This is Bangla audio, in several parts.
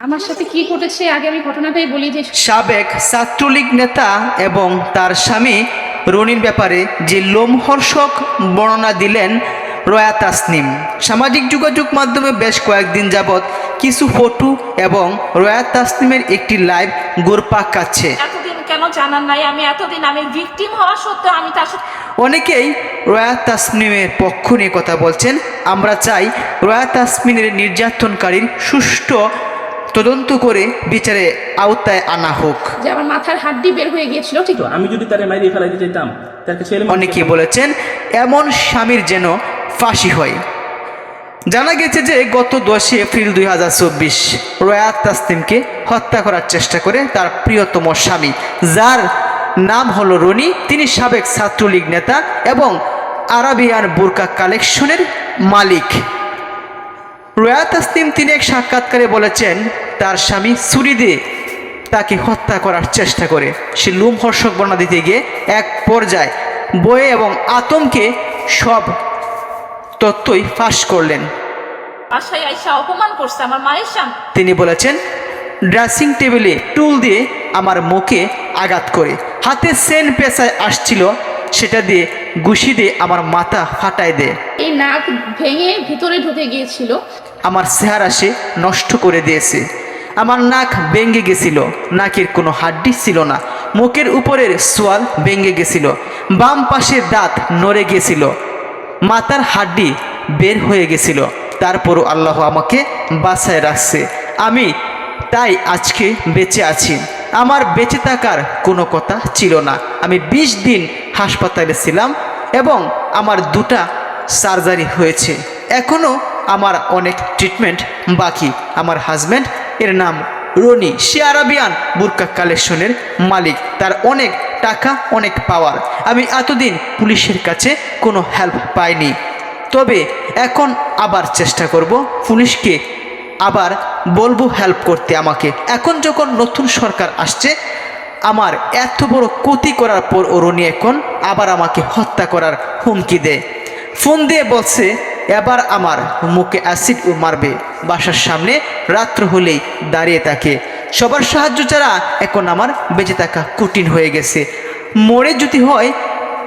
আমার সাথে কি ঘটেছে আগে আমি ঘটনাটাই বলি যে সাবেক ছাত্রলীগ নেতা এবং তার স্বামী রনির ব্যাপারে যে লোমহর্ষক বর্ণনা দিলেন রয়া তাসনিম। সামাজিক যোগাযোগ মাধ্যমে বেশ কয়েকদিন যাবৎ কিছু ফটো এবং রয়া তাসনিমের একটি লাইভ গোরপাক কাচ্ছে এতদিন কেন জানার নাই? আমি এতদিন আমি ভিকটিম হওয়া সত্ত্বেও আমি তার অনেকেই রয়া তাসনিমের পক্ষ নিয়ে কথা বলছেন। আমরা চাই রয়া তাসমিনের নির্যাতনকারীর সুষ্ঠু তদন্ত করে বিচারে আওতায় আনা হোক। যে আমার মাথার হাড্ডি বের হয়ে গিয়েছিল ঠিক আমি যদি তারে মাইরে ফেলাইতে চাইতাম ছেলে বলেছেন এমন স্বামীর যেন ফাঁসি হয়। জানা গেছে যে গত দশই এপ্রিল দুই হাজার চব্বিশ রয়াত তাসলিমকে হত্যা করার চেষ্টা করে তার প্রিয়তম স্বামী যার নাম হলো রনি। তিনি সাবেক ছাত্রলীগ নেতা এবং আরাবিয়ান বোরকা কালেকশনের মালিক। রয়া তাসলিম তিনি এক সাক্ষাৎকারে বলেছেন তার স্বামী ছুরি দিয়ে তাকে হত্যা করার চেষ্টা করে। সে লুমহর্ষক বর্ণনা দিতে গিয়ে এক পর্যায়ে বয়ে এবং আতঙ্কে সব তত্ত্বই ফাঁস করলেন। অপমান করছে আমার মায়ের সামনে তিনি বলেছেন ড্রেসিং টেবিলে টুল দিয়ে আমার মুখে আঘাত করে। হাতে সেন পেশায় আসছিল সেটা দিয়ে ঘুষি দিয়ে আমার মাথা ফাটায় দেয়। এই নাক ভেঙে ভিতরে ঢুকে গিয়েছিল। আমার চেহারা সে নষ্ট করে দিয়েছে। আমার নাক ভেঙে গেছিল, নাকের কোনো হাড্ডি ছিল না, মুখের উপরের সোয়াল ভেঙে গেছিল, বাম পাশের দাঁত নড়ে গেছিল, মাথার হাড্ডি বের হয়ে গেছিল, তারপরও আল্লাহ আমাকে বাসায় রাখছে। আমি তাই আজকে বেঁচে আছি। আমার বেঁচে থাকার কোনো কথা ছিল না। আমি ২০ দিন হাসপাতালে ছিলাম এবং আমার দুটা সার্জারি হয়েছে। এখনও আমার অনেক ট্রিটমেন্ট বাকি। আমার হাজব্যান্ড এর নাম রনি। সে আরবিয়ান বুরকা কালেকশনের মালিক। তার অনেক টাকা, অনেক পাওয়ার আমি এতদিন পুলিশের কাছে কোনো হেল্প পাইনি। তবে এখন আবার চেষ্টা করব পুলিশকে আবার বলব হেল্প করতে আমাকে। এখন যখন নতুন সরকার আসছে, আমার এত বড় ক্ষতি করার পর অরুণী এখন আবার আমাকে হত্যা করার হুমকি দেয়। ফোন দিয়ে বলছে এবার আমার মুখে অ্যাসিড ও মারবে। বাসার সামনে রাত্র হলেই দাঁড়িয়ে থাকে। সবার সাহায্য ছাড়া এখন আমার বেঁচে থাকা কঠিন হয়ে গেছে। মরে যদি হয়,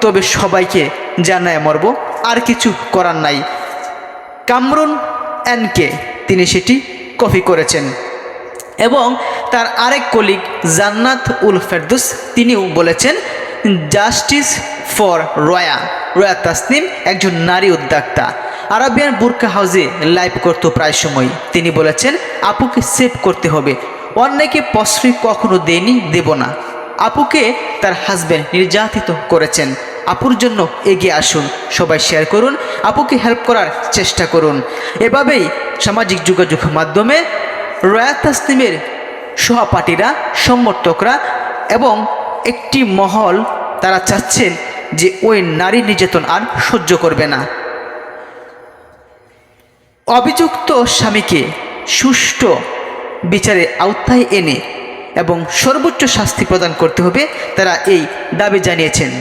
তবে সবাইকে জানায় মরব। আর কিছু করার নাই। কামরুন অ্যানকে তিনি সেটি কপি করেছেন। এবং তার আরেক কলিগ জান্নাত উল ফেরদুস, তিনিও বলেছেন, জাস্টিস ফর রয়া। রয়া তাসনিম একজন নারী উদ্যোক্তা। আরাবিয়ান বুরকা হাউসে লাইভ করতো প্রায় সময়। তিনি বলেছেন, আপুকে সেভ করতে হবে। অন্যকে প্রশ্রয় কখনো দেয়নি, দেব না। আপুকে তার হাজব্যান্ড নির্যাতিত করেছেন। আপুর জন্য এগিয়ে আসুন। সবাই শেয়ার করুন। আপুকে হেল্প করার চেষ্টা করুন। এভাবেই সামাজিক যোগাযোগ মাধ্যমে রয়া তাসলিমের সহপাঠীরা, সমর্থকরা এবং একটি মহল তারা চাচ্ছেন যে ওই নারী নির্যাতন আর সহ্য করবে না। অভিযুক্ত স্বামীকে সুষ্ঠু বিচারে আওতায় এনে এবং সর্বোচ্চ শাস্তি প্রদান করতে হবে, তারা এই দাবি জানিয়েছেন।